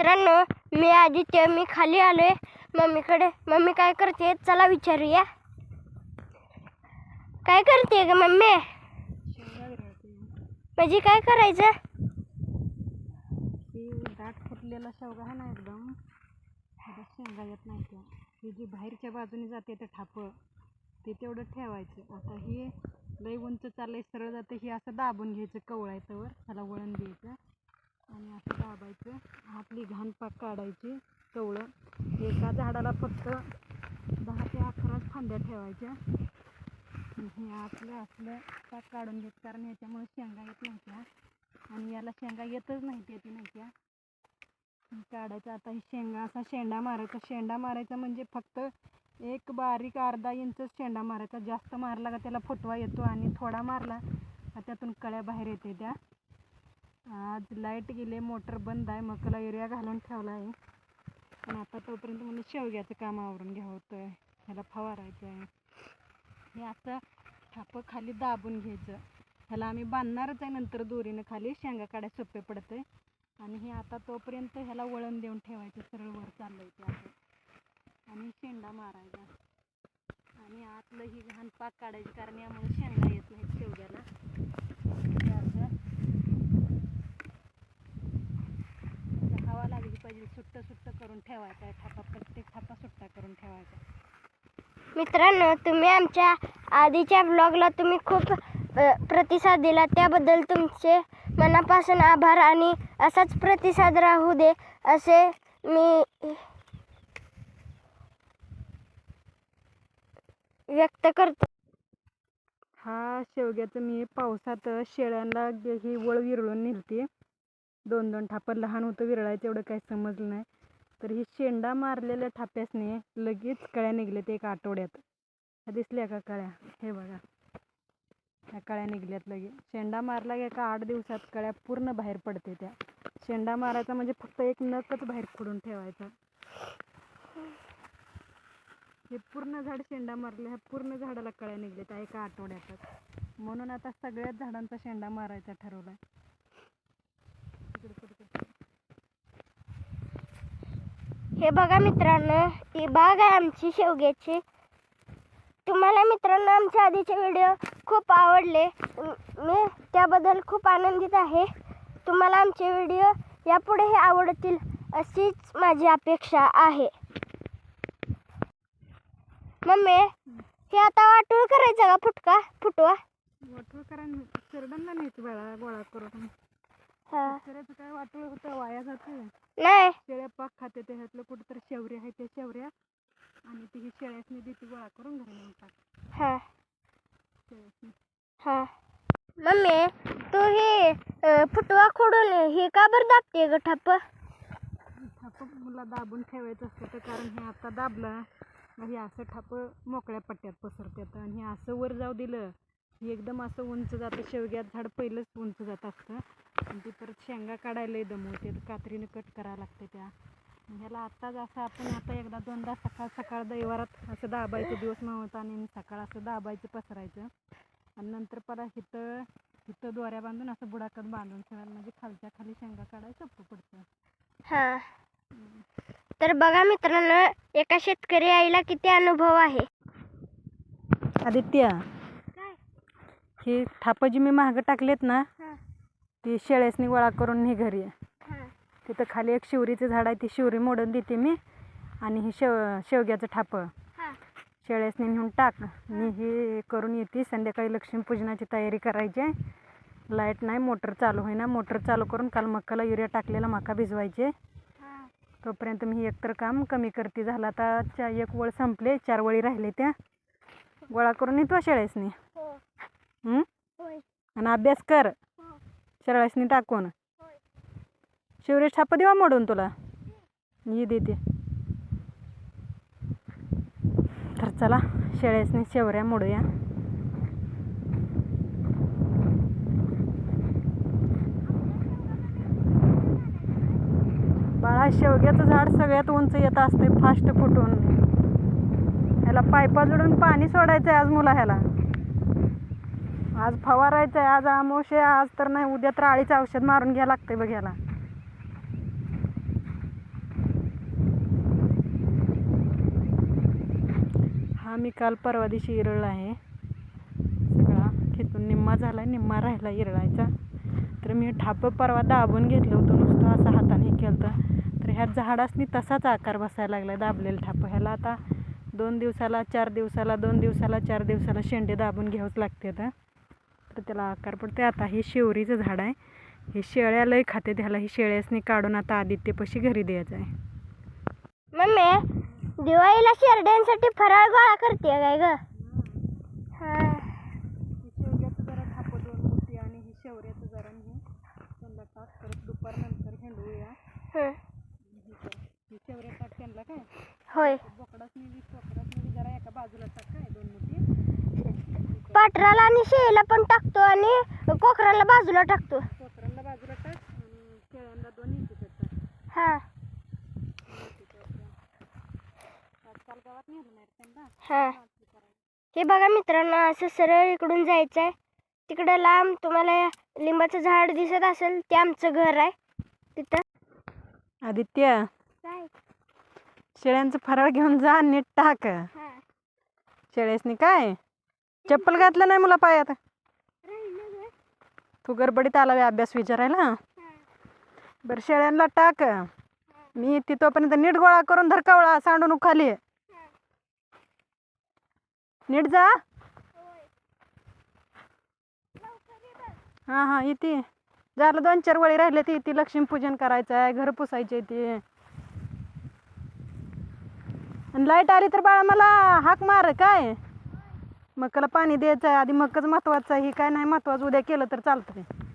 मित्रांनो मी आदित्य मी खाली आलो आहे मम्मीकडे. मम्मी काय करते? चला विचारूया. काय करते ग मम्मी? म्हणजे काय करायचं? ती दाट फुटलेला शेवगा आहे ना एकदम. शेंगा येत नाही त्या ही जी बाहेरच्या बाजूने जाते ते ठापं ते तेवढं ठेवायचं. आता हे लई उंच चाललंय सरळ जाते हे असं दाबून घ्यायचं कवळायचं वर. त्याला वळण द्यायचं. आणि असं दाबायचं. आपली घाण पाक काढायची चवळं एका झाडाला फक्त दहा ते अकराच फांद्या ठेवायच्या. हे आपलं असलं पाक काढून घेत कारण ह्याच्यामुळे शेंगा येत नव्हत्या. आणि याला शेंगा येतच नाही ते नाहीत्या काढायचा आता ही शेंगा असा शेंडा मारायचा. शेंडा मारायचा म्हणजे फक्त एक बारीक अर्धा इंच शेंडा मारायचा. जास्त मारला का त्याला फुटवा येतो आणि थोडा मारला का त्यातून कळ्या बाहेर येते त्या. आज लाइट गेले मोटर बंद आहे मकाला युरिया घालून ठेवला आहे. पण आता तोपर्यंत मला शेवग्याचं काम आवरून घ्यावं होतं ह्याला फवारायचं आहे. हे असं थापं खाली दाबून घ्यायचं. ह्याला आम्ही बांधणारच आहे नंतर दोरीनं खाली शेंगा काढायला सोपे पडतंय. आणि हे आता तोपर्यंत ह्याला वळण देऊन ठेवायचं सरळ वर चाललंय ते आणि शेंडा मारायचा. आणि आतलं ही घाण पाक काढायची कारण यामुळे शेंगा येत नाहीत शेवग्याला हे असं असं हवा लागली पाहिजे सुट्ट सुट्ट करून ठेवायचं आहे थापा प्रत्येक थापा सुट्टा करून ठेवायचा. मित्रांनो तुम्ही आमच्या आधीच्या ब्लॉगला तुम्ही खूप प्रतिसाद दिला. त्याबद्दल तुमचे मनापासून आभार आणि असाच प्रतिसाद राहू दे असे मी व्यक्त करतो. हा शेवग्याचं मी पावसात शेळ्यांना गे- ही वळ विरळून नेलती. दोन दोन ठापर लहान होतं विरळायचं एवढं काही समजलं नाही. तर ही शेंडा मारलेल्या ठाप्यासने लगेच कळ्या निघल्यात एका आठवड्यात. ह्या दिसल्या का कळ्या? हे बघा. ह्या कळ्या निघल्यात लगेच. शेंडा मारला की एका आठ दिवसात कळ्या पूर्ण बाहेर पडते त्या. शेंडा मारायचा म्हणजे फक्त एक नकच बाहेर फोडून ठेवायचा. हे पूर्ण झाड शेंडा मारले ह्या पूर्ण झाडाला कळ्या निघल्यात एका आठवड्यातच. म्हणून आता सगळ्याच झाडांचा शेंडा मारायचा ठरवलाय. हे बघा मित्रांनो ही बाग आहे आमची शेवग्याची. तुम्हाला मित्रांनो आमच्या आधीचे व्हिडिओ खूप आवडले. मी त्याबद्दल खूप आनंदित आहे. तुम्हाला आमचे व्हिडिओ यापुढेही आवडतील अशीच माझी अपेक्षा आहे. मम्मी हे आता वाटूळ करायचं का फुटका? फुटवा. वाटूळ करा सरडणला न्यायचं बाळा गोळा करून. हा. शेळ्याचं काय वाटोळ होतं? वाया जाते नाही. शेळ्या पाक खाते त्याच्यातलं कुठं तर शेवऱ्या आहे त्या शेवऱ्या. आणि ती ही शेळ्यासनी देते गोळा करून घरी नेऊन टाक. हा. शेळ्यासनी. हा. मम्मी तू हे अ, फुटवा खोडून हे का बरं दाबते ग ठप्प थाप मुला दाबून ठेवायचं असतं तर कारण हे आता दाबलं. मग हे असं थाप मोकळ्या पट्ट्यात पसरतात आणि हे असं वर जाऊ दिलं. एकदम असं उंच जातं शेवग्यात झाड पहिलंच उंच जात असतं. आणि ते परत शेंगा काढायलाही दमवते कात्रीने कट करावं लागते त्या. ह्याला आत्ताच असं आपण आता एकदा दोनदा सकाळ सकाळ दैवारात असं दाबायचं दिवस मावत आणि सकाळ असं दाबायचं पसरायचं. आणि नंतर परत इथं इथं दोऱ्या बांधून असं बुडाकत बांधून ठेवायला म्हणजे खालच्या खाली शेंगा काढायचं सोपं पडतं. हा. तर बघा मित्रांनो एका शेतकरी आईला किती अनुभव आहे? आदित्य हे थापं जी मी मागं टाकलेत ना ती शेळ्यासनी गोळा करून ही घरी. हा. तिथं खाली एक शिवरीचं झाड आहे ती शिवरी मोडून देते मी आणि ही शेव शेवग्याचं थापं. शेळ्यासनी नेऊन टाक. मी हे करून येते. संध्याकाळी लक्ष्मीपूजनाची तयारी करायची आहे. लाइट नाही मोटर चालू होईना. मोटर चालू करून काल मकाला युरिया टाकलेला मका भिजवायचे. हा. तोपर्यंत मी एकतर काम कमी करते. झालं आता चा एक वळ संपले चार वळी राहिले त्या. गोळा करून येतो शेळ्यासनी. आणि अभ्यास कर. हो शेळ्यासनी टाकून. होय शिवरेश छाप देवा मोडून तुला. ये देते. तर चला शेळ्यासनी शेवऱ्या मोडूया. बाळा शेवग्याचं झाड सगळ्यात उंच येत असते फास्ट फुटून. ह्याला पायपा जोडून पाणी सोडायचं आहे आज मुला ह्याला. आज फवारायचं आहे आज आमोशे आज तर नाही उद्या तर आळीचं औषध मारून घ्यायला लागतंय बघ याला. हा मी काल परवा दिवशी इरळ आहे. सगळा खेतून निम्मा झाला निम्मा राहिला इरळायचा. तर मी ठाप परवा दाबून घेतलं होतं नुसतं असं हाताने केलं तर ह्या झाडासनी तसाच आकार बसायला लागला दाबलेला ठाप. ह्याला आता दोन दिवसाला चार दिवसाला दोन दिवसाला चार दिवसाला शेंडे दाबून घ्यावंच लागते आता तर त्याला आकार पडते आता हे शेवरीचं झाड आहे. हे शेळ्या लय खाते त्याला. ही शेळ्यासनी काढून आता आदित्यपाशी घरी द्यायचं आहे. मम्मी दिवाळीला शेरड्यांसाठी फराळ गोळा करते काय ग? हा. शेवग्याचं जरा थापं दोन मोठी आणि ही शेवऱ्याचं जरा आणि हे त्यांना टाक परत दुपारनंतर हिंडवूया. हं. ही शेवऱ्या टाक त्यांना काय? होय. बोकडासनी वीस बोकडासनी जरा एका बाजूला टाक पाटराला आणि शेळीला पण टाकतो आणि कोकराला बाजूला टाकतो. कोकरांना बाजूला टाक आणि शेळ्यांना दोन इंचीचं टाक हा. आजकाल गावात नेलं नाही रे त्यांना. हा. हे बघा मित्रांनो असं सरळ इकडून जायचं आहे तिकडं लांब तुम्हाला लिंबाचं झाड दिसत असेल ते आमचं घर आहे. तिथं. आदित्य काय? शेळ्यांचं फराळ घेऊन जा नीट टाक. हा. शेळ्यासनी काय? चप्पल घातलं नाही मुला पायात. तू गडबडीत आला बे अभ्यास विचारायला? हा. बरं शेळ्यांना टाक. मी ती तोपर्यंत नीट गोळा करून धर कावळा सांडून खाली. नीट जा. हां हां येते झालं दोन चार वळी राहिले ती ती लक्ष्मीपूजन करायचं आहे घर पुसायचे ती आणि लाइट आली तर बाळा मला हाक मार काय? मकाला पाणी द्यायचं आहे. आधी मकच महत्वाचं आहे. ही काय नाही महत्वाचं. उद्या केलं तर चालतं ते.